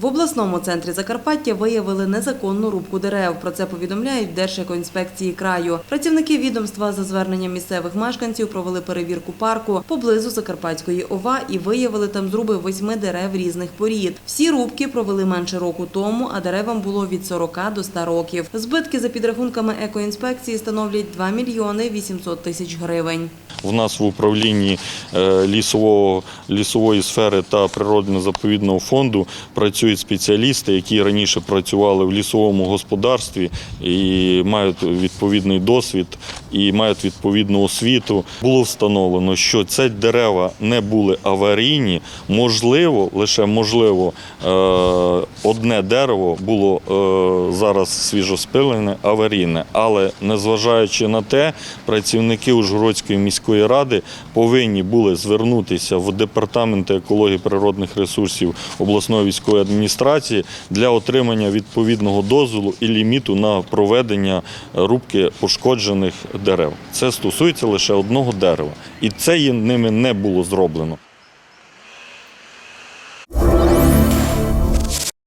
В обласному центрі Закарпаття виявили незаконну рубку дерев. Про це повідомляють Держекоінспекції краю. Працівники відомства за зверненням місцевих мешканців провели перевірку парку поблизу Закарпатської ОВА і виявили там зруби восьми дерев різних порід. Всі рубки провели менше року тому, а деревам було від 40 до 100 років. Збитки за підрахунками екоінспекції становлять 2 мільйони 800 тисяч гривень. У нас в управлінні е, лісового, лісової сфери та природно-заповідного фонду працюють спеціалісти, які раніше працювали в лісовому господарстві і мають відповідний досвід і мають відповідну освіту. Було встановлено, що ці дерева не були аварійні. Можливо, лише можливо, е, одне дерево було е, зараз свіжоспилене, аварійне, але незважаючи на те, працівники Ужгородської міської ради повинні були звернутися в департамент екології природних ресурсів обласної військової адміністрації для отримання відповідного дозволу і ліміту на проведення рубки пошкоджених дерев. Це стосується лише одного дерева, і це ними не було зроблено.